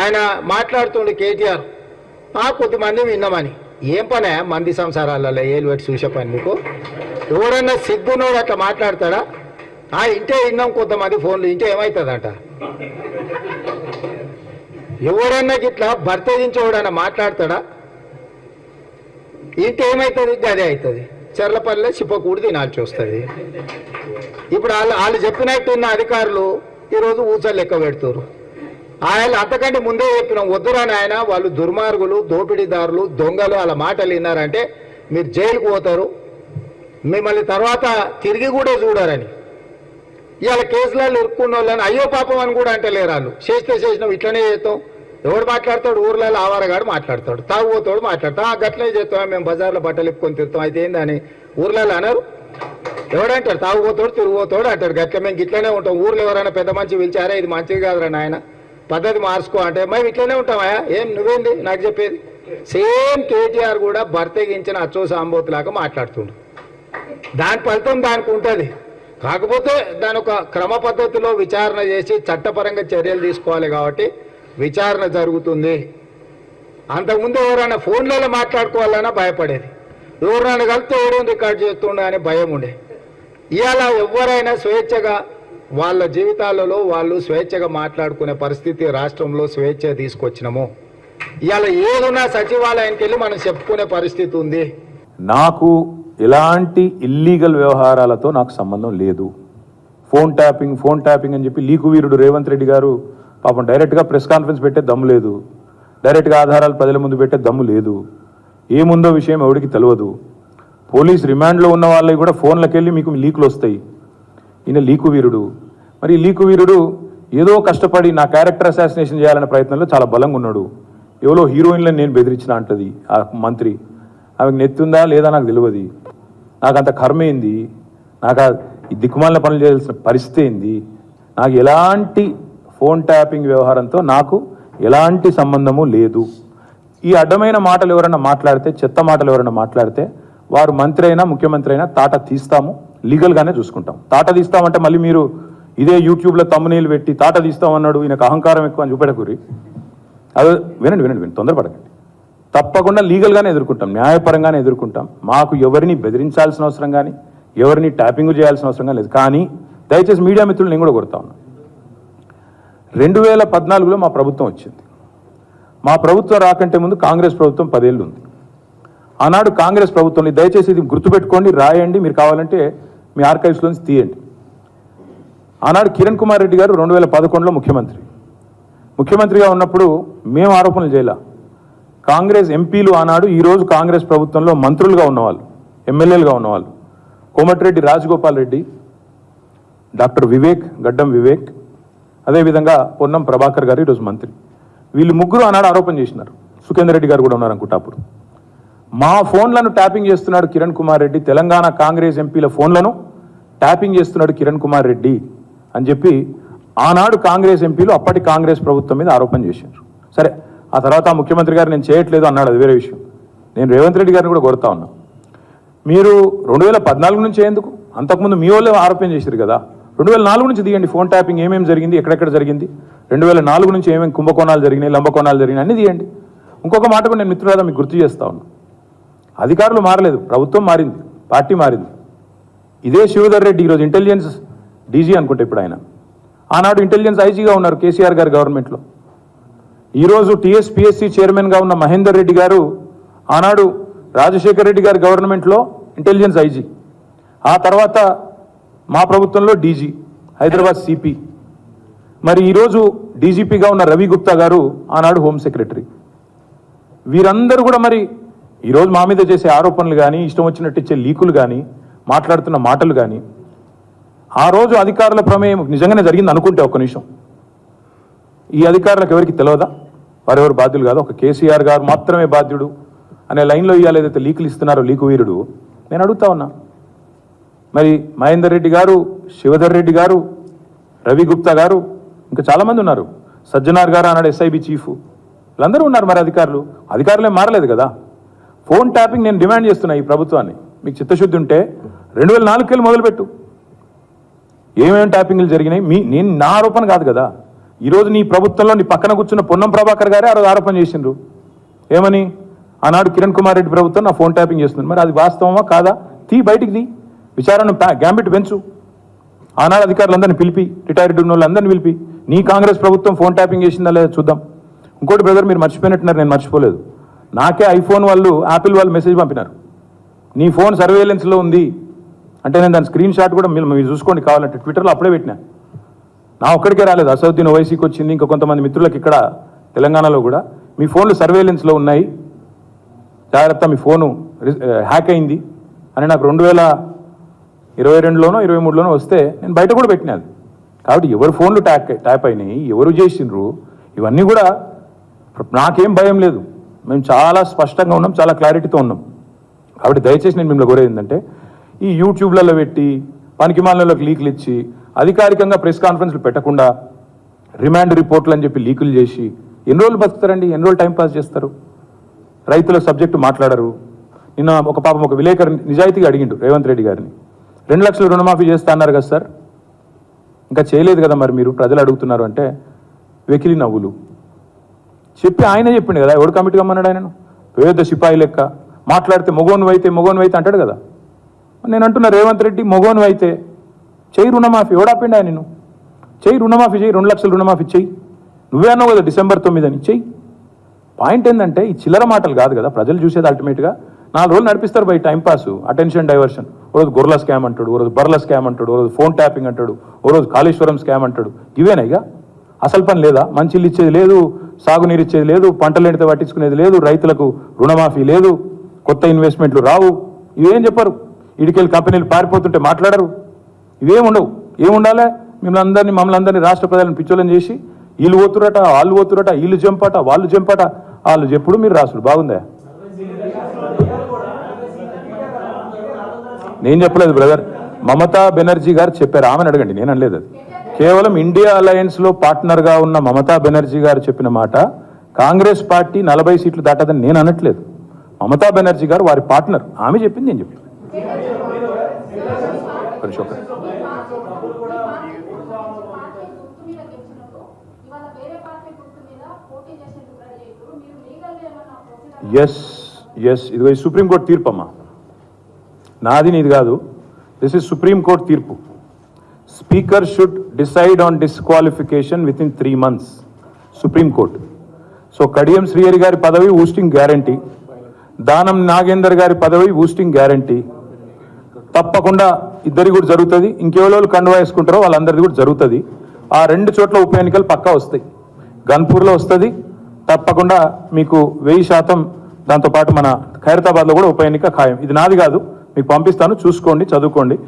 ఆయన మాట్లాడుతుండే కేటీఆర్. ఆ కొద్దిమంది విన్నామని. ఏం పనే మంది సంసారాలలో ఏలు పెట్టి చూసే పని నీకు? ఎవడన్నా సిగ్గునోడు అట్లా మాట్లాడతాడా? ఆ ఇంటే విన్నాం కొంతమంది ఫోన్లు ఇంటే ఏమవుతుందంట ఎవడన్నా ఇట్లా భర్తదించేవాడన్నా మాట్లాడతాడా? ఇంటే ఏమవుతుంది అదే అవుతుంది చెర్లపల్లె చిప్పకూడి తినాల్సి వస్తుంది. ఇప్పుడు వాళ్ళు వాళ్ళు చెప్పినట్టు ఉన్న అధికారులు ఈరోజు ఊచలు లెక్క పెడుతున్నారు ఆయన అంతకంటే ముందే చెప్పినాం వద్దురా నాయన వాళ్ళు దుర్మార్గులు దోపిడీదారులు దొంగలు వాళ్ళ మాటలు విన్నారంటే మీరు జైలుకు పోతారు. మిమ్మల్ని తర్వాత తిరిగి కూడా చూడరని. ఇవాళ కేసులలో ఇరుక్కున్న వాళ్ళని అయ్యో పాపం అని కూడా అంటలేరు వాళ్ళు. చేస్తే చేసినాం ఇట్లనే చేస్తాం. ఎవడు మాట్లాడతాడు? ఊర్లలో ఆవారగాడు మాట్లాడతాడు. తాగుపోతాడు మాట్లాడతాం ఆ గట్లనే చేస్తాం మేము బజార్లో బట్టలు ఇప్పుకొని తిరుగుతాం. అయితే ఏందని? ఊర్లలో అనరు. ఎవడంటాడు? తాగుపోతాడు తిరిగిపోతాడు అంటాడు. గట్ల మేము గిట్లనే ఉంటాం. ఊర్లో ఎవరైనా పెద్ద మంచి పిలిచారా? ఇది మంచిది కాదురా నాయన. పద్ధతి మార్చుకో అంటే మేము ఇట్లనే ఉంటామా ఏం నువ్వేంది? నాకు చెప్పేది? సేమ్ కేటీఆర్ కూడా భర్తగించిన అచ్చో సాంబోతులాగా మాట్లాడుతుండు. దాని ఫలితం దానికి ఉంటుంది. కాకపోతే దాని ఒక క్రమ పద్ధతిలో విచారణ చేసి చట్టపరంగా చర్యలు తీసుకోవాలి కాబట్టి విచారణ జరుగుతుంది. అంతకుముందు ఎవరైనా ఫోన్లలో మాట్లాడుకోవాలన్నా భయపడేది. ఎవరైనా కలిపితే ఎవరు రికార్డ్ చేస్తుండే అని భయం ఉండే. ఇవాళ ఎవరైనా స్వేచ్ఛగా వాళ్ళ జీవితాలలో వాళ్ళు స్వేచ్ఛగా మాట్లాడుకునే పరిస్థితి రాష్ట్రంలో స్వేచ్ఛ తీసుకొచ్చినాము. ఇవాళ ఏదున్నా సచివాలయానికి వెళ్ళి మనం చెప్పుకునే పరిస్థితి ఉంది. నాకు ఎలాంటి ఇల్లీగల్ వ్యవహారాలతో నాకు సంబంధం లేదు. ఫోన్ ట్యాపింగ్ ఫోన్ ట్యాపింగ్ అని చెప్పి లీకు వీరుడు రేవంత్ రెడ్డి గారు పాపం డైరెక్ట్గా ప్రెస్ కాన్ఫరెన్స్ పెట్టే దమ్ము లేదు. డైరెక్ట్గా ఆధారాలు ప్రజల ముందు పెట్టే దమ్ము లేదు. ఏముందో విషయం ఎవడికి తెలియదు పోలీస్ రిమాండ్లో ఉన్న వాళ్ళకి కూడా ఫోన్లకు వెళ్ళి మీకు లీకులు వస్తాయి. ఈయన లీకు వీరుడు. మరి లీకువీరుడు లీకు వీరుడు ఏదో కష్టపడి నా క్యారెక్టర్ అసాసినేషన్ చేయాలనే ప్రయత్నంలో చాలా బలంగా ఉన్నాడు. ఎవరో హీరోయిన్లను నేను బెదిరించిన అంటది ఆ మంత్రి. ఆమెకు నెత్తుందా లేదా నాకు తెలియదు నాకు అంత కర్మ ఏంది? నాకు ఈ దిక్కుమాలిన పనులు చేయాల్సిన పరిస్థితి ఏంది? నాకు ఎలాంటి ఫోన్ ట్యాపింగ్ వ్యవహారంతో నాకు ఎలాంటి సంబంధము లేదు. ఈ అడ్డమైన మాటలు ఎవరైనా మాట్లాడితే చెత్త మాటలు ఎవరైనా మాట్లాడితే వారు మంత్రి అయినా ముఖ్యమంత్రి అయినా తాట తీస్తాము. లీగల్గానే చూసుకుంటాం. తాట తీస్తామంటే మళ్ళీ మీరు ఇదే యూట్యూబ్లో తమ్మునీళ్ళు పెట్టి తాట తీస్తామన్నాడు ఈయనకు అహంకారం ఎక్కువ అని చూపెడకూరి. అదే వినండి వినండి వినండి తొందరపడకండి. తప్పకుండా లీగల్గానే ఎదుర్కొంటాం న్యాయపరంగానే ఎదుర్కొంటాం. మాకు ఎవరిని బెదిరించాల్సిన అవసరం కానీ ఎవరిని ట్యాపింగ్ చేయాల్సిన అవసరం కానీ లేదు. కానీ దయచేసి మీడియా మిత్రులు నేను కూడా కొడతా ఉన్నా. రెండు వేల పద్నాలుగులో మా ప్రభుత్వం వచ్చింది. మా ప్రభుత్వం రాకంటే ముందు కాంగ్రెస్ ప్రభుత్వం పదేళ్ళు ఉంది. ఆనాడు కాంగ్రెస్ ప్రభుత్వం దయచేసి ఇది గుర్తుపెట్టుకోండి రాయండి. మీరు కావాలంటే మీ ఆర్కైవ్స్లోంచి తీయండి. ఆనాడు కిరణ్ కుమార్ రెడ్డి గారు రెండు వేల పదకొండులో ముఖ్యమంత్రి. ముఖ్యమంత్రిగా ఉన్నప్పుడు మేము ఆరోపణలు చేయాల. కాంగ్రెస్ ఎంపీలు ఆనాడు ఈరోజు కాంగ్రెస్ ప్రభుత్వంలో మంత్రులుగా ఉన్నవాళ్ళు ఎమ్మెల్యేలుగా ఉన్నవాళ్ళు. కోమటిరెడ్డి రాజగోపాల్ రెడ్డి డాక్టర్ వివేక్ గడ్డం వివేక్ అదేవిధంగా పొన్నం ప్రభాకర్ గారు ఈరోజు మంత్రి. వీళ్ళు ముగ్గురు ఆనాడు ఆరోపణ చేసినారు. సుఖేందర్ రెడ్డి గారు కూడా ఉన్నారనుకుంటా అప్పుడు. మా ఫోన్లను ట్యాపింగ్ చేస్తున్నాడు కిరణ్ కుమార్ రెడ్డి. తెలంగాణ కాంగ్రెస్ ఎంపీల ఫోన్లను ట్యాపింగ్ చేస్తున్నాడు కిరణ్ కుమార్ రెడ్డి అని చెప్పి ఆనాడు కాంగ్రెస్ ఎంపీలు అప్పటి కాంగ్రెస్ ప్రభుత్వం మీద ఆరోపణ చేశారు. సరే ఆ తర్వాత ముఖ్యమంత్రి గారు నేను చేయట్లేదు అన్నాడు అది వేరే విషయం. నేను రేవంత్ రెడ్డి గారిని కూడా కోరుతా ఉన్నా. మీరు రెండు వేల పద్నాలుగు నుంచి ఎందుకు? అంతకుముందు మీ వాళ్ళే ఆరోపణ చేశారు కదా. రెండు వేల నాలుగు నుంచి దిగండి ఫోన్ ట్యాపింగ్ ఏమేమి జరిగింది ఎక్కడెక్కడ జరిగింది? రెండు వేల నాలుగు నుంచి ఏమేమి కుంభకోణాలు జరిగినాయి లంబకోణాలు జరిగినాయి అన్ని తీయండి. ఇంకొక మాట కూడా నేను మిత్రులారా మీకు గుర్తు చేస్తా ఉన్నాను అధికారులు మారలేదు. ప్రభుత్వం మారింది. పార్టీ మారింది. ఇదే శివధర్ రెడ్డి ఈరోజు ఇంటెలిజెన్స్ డీజీ అనుకుంటే ఇప్పుడు ఆయన. ఆనాడు ఇంటెలిజెన్స్ ఐజీగా ఉన్నారు కేసీఆర్ గారు గవర్నమెంట్లో. ఈరోజు టీఎస్పీఎస్సీ చైర్మన్గా ఉన్న మహేందర్ రెడ్డి గారు ఆనాడు రాజశేఖర్ రెడ్డి గారి గవర్నమెంట్లో ఇంటెలిజెన్స్ ఐజీ ఆ తర్వాత మా ప్రభుత్వంలో డీజీ హైదరాబాద్ సిపి మరి ఈరోజు డీజీపీగా ఉన్న రవి గుప్తా గారు ఆనాడు హోమ్ సెక్రటరీ వీరందరూ కూడా మరి ఈరోజు మా మీద చేసే ఆరోపణలు కానీ ఇష్టం వచ్చినట్టు ఇచ్చే లీకులు కానీ మాట్లాడుతున్న మాటలు కానీ ఆ రోజు అధికారుల ప్రమేయం నిజంగానే జరిగింది అనుకుంటే ఒక్క నిమిషం. ఈ అధికారులకు ఎవరికి తెలియదా వారెవరు బాధ్యులు కాదు. ఒక కేసీఆర్ గారు మాత్రమే బాధ్యుడు అనే లైన్లో ఇవాళ ఏదైతే లీకులు ఇస్తున్నారో లీకు వీరుడు నేను అడుగుతా ఉన్నా. మరి మహేందర్ రెడ్డి గారు శివధర్ రెడ్డి గారు రవి గుప్తా గారు ఇంకా చాలామంది ఉన్నారు. సజ్జనార్ గారు అన్నాడు ఎస్ఐబి చీఫ్. వీళ్ళందరూ ఉన్నారు మరి అధికారులు. అధికారులే మారలేదు కదా? ఫోన్ ట్యాపింగ్ నేను డిమాండ్ చేస్తున్నా ఈ ప్రభుత్వాన్ని. మీకు చిత్తశుద్ధి ఉంటే రెండు వేల నాలుగుకెళ్ళి మొదలుపెట్టు. ఏమేమి ట్యాపింగ్లు జరిగినాయి? మీ నేను నా ఆరోపణ కాదు కదా. ఈరోజు నీ ప్రభుత్వంలో నీ పక్కన కూర్చున్న పొన్నం ప్రభాకర్ గారే ఆ రోజు ఆరోపణ చేసిండ్రు. ఏమని? ఆనాడు కిరణ్ కుమార్ రెడ్డి ప్రభుత్వం నా ఫోన్ ట్యాపింగ్ చేస్తుంది. మరి అది వాస్తవమా కాదా? తీ బయటికి తీ. విచారణ గ్యాంబిట్ పెంచు. ఆనాడు అధికారులందరినీ పిలిపి రిటైర్డ్ ఉన్న వాళ్ళందరినీ పిలిపి నీ కాంగ్రెస్ ప్రభుత్వం ఫోన్ ట్యాపింగ్ చేసిందా లేదా చూద్దాం. ఇంకోటి బ్రదర్ మీరు మర్చిపోయినట్టున్నారు నేను మర్చిపోలేదు. నాకే ఐఫోన్ వాళ్ళు యాపిల్ వాళ్ళు మెసేజ్ పంపినారు. నీ ఫోన్ సర్వేలెన్స్లో ఉంది. అంటే నేను దాని స్క్రీన్ షాట్ కూడా మీరు మీరు చూసుకోండి కావాలంటే. ట్విట్టర్లో అప్పుడే పెట్టినా. నా ఒక్కడికే రాలేదు. అసౌద్దీన్ ఓవైసీకి వచ్చింది. ఇంకా కొంతమంది మిత్రులకు ఇక్కడ తెలంగాణలో కూడా. మీ ఫోన్లు సర్వేలెన్స్లో ఉన్నాయి. జాగ్రత్త మీ ఫోను హ్యాక్ అయింది. అని నాకు రెండు వేల ఇరవై రెండులోనో ఇరవై మూడులోనో వస్తే నేను బయట కూడా పెట్టినాను కాబట్టి ఎవరు ఫోన్లు ట్యాక్ ట్యాప్ అయినాయి ఎవరు చేసిండ్రు ఇవన్నీ కూడా నాకేం భయం లేదు. మేము చాలా స్పష్టంగా ఉన్నాం చాలా క్లారిటీతో ఉన్నాం. కాబట్టి దయచేసి నేను మిమ్మల్ని కోరేది ఏంటంటే ఈ యూట్యూబ్లలో పెట్టి పనికిమాలలోకి లీకులు ఇచ్చి అధికారికంగా ప్రెస్ కాన్ఫరెన్స్లు పెట్టకుండా రిమాండ్ రిపోర్ట్లు అని చెప్పి లీకులు చేసి ఎన్ని రోజులు బతుకుతారండి? ఎన్ని రోజులు టైం పాస్ చేస్తారు? రైతుల సబ్జెక్టు మాట్లాడరు. నిన్న ఒక పాపం ఒక విలేకరు నిజాయితీగా అడిగిండు రేవంత్ రెడ్డి గారిని. రెండు లక్షలు రుణమాఫీ చేస్తా అన్నారు కదా సార్. ఇంకా చేయలేదు కదా మరి మీరు? ప్రజలు అడుగుతున్నారు అంటే వెకిలి నవ్వులు. చెప్పి ఆయన చెప్పిండు కదా ఎవడు కమిటీ కమ్మన్నాడు ఆయనను? పేద సిపాయి లెక్క. మాట్లాడితే మొగోను అయితే మొగోను అయితే అంటాడు కదా. నేను అంటున్నా రేవంత్ రెడ్డి మొగోను అయితే చెయ్యి రుణమాఫీ ఎవడాపిండి ఆయన నిన్ను చెయ్యి రుణమాఫీ చెయ్యి రెండు లక్షలు రుణమాఫీ చెయ్యి. నువ్వే అన్నావు కదా డిసెంబర్ తొమ్మిది చెయ్యి. పాయింట్ ఏంటంటే ఈ చిల్లర మాటలు కాదు కదా ప్రజలు చూసేది అల్టిమేట్గా నాలుగు రోజులు నడిపిస్తారు బై టైంపాస్ అటెన్షన్ డైవర్షన్. ఓ రోజు గొర్రెల స్కామ్ అంటాడు ఓ రోజు బర్ల స్కామ్ అంటాడు ఓ రోజు ఫోన్ ట్యాపింగ్ అంటాడు ఓ రోజు కాళేశ్వరం స్కామ్ అంటాడు. ఇవేనా ఇక? అసలు పని లేదా? మంచి ఇల్లు ఇచ్చేది లేదు సాగునీరు ఇచ్చేది లేదు పంటలు ఎండితే పట్టించుకునేది లేదు రైతులకు రుణమాఫీ లేదు కొత్త ఇన్వెస్ట్మెంట్లు రావు. ఇవేం చెప్పరు? ఇడికెళ్ళి కంపెనీలు పారిపోతుంటే మాట్లాడరు. ఇవేం ఉండవు ఏముండాలి? మిమ్మల్ని అందరినీ మమ్మల్ని అందరినీ రాష్ట్ర ప్రజలను పిచ్చోళ్ళని చేసి వీళ్ళు పోతురట వాళ్ళు పోతురట వీళ్ళు జంపట వాళ్ళు జంపట వాళ్ళు చెప్పుడు మీరు రాసుడు? బాగుందా? నేను చెప్పలేదు బ్రదర్. మమతా బెనర్జీ గారు చెప్పారు ఆమెను అడగండి నేను అనలేదు అది. కేవలం ఇండియా అలయన్స్లో పార్ట్నర్గా ఉన్న మమతా బెనర్జీ గారు చెప్పిన మాట కాంగ్రెస్ పార్టీ నలభై సీట్లు దాటదని నేను అనట్లేదు. మమతా బెనర్జీ గారు వారి పార్ట్నర్. ఆమె చెప్పింది నేను చెప్పింది. ఎస్ ఎస్ ఇది సుప్రీంకోర్టు తీర్పు అమ్మా నాది నీది కాదు. దిస్ ఇస్ సుప్రీంకోర్టు తీర్పు. Speaker should decide on disqualification within three months supreme court so Kadiyam Srihari గారి పదవి ఊస్టింగ్ గ్యారంటీ దానం నాగేందర్ గారి పదవి ఊస్టింగ్ గ్యారంటీ తప్పకుండా ఇద్దరి కూడా జరుగుతుంది ఇంకెవరో కండువా వేసుకుంటారో వాళ్ళందరిది కూడా జరుగుతుంది ఆ రెండు చోట్ల ఉప ఎన్నికలు పక్కా వస్తాయి. గన్పూర్లో వస్తుంది. తప్పకుండా మీకు వెయ్యి శాతం దాంతోపాటు మన ఖైరతాబాద్లో కూడా ఉప ఎన్నిక ఖాయం. ఇది నాది కాదు. మీకు పంపిస్తాను. చూసుకోండి చదువుకోండి.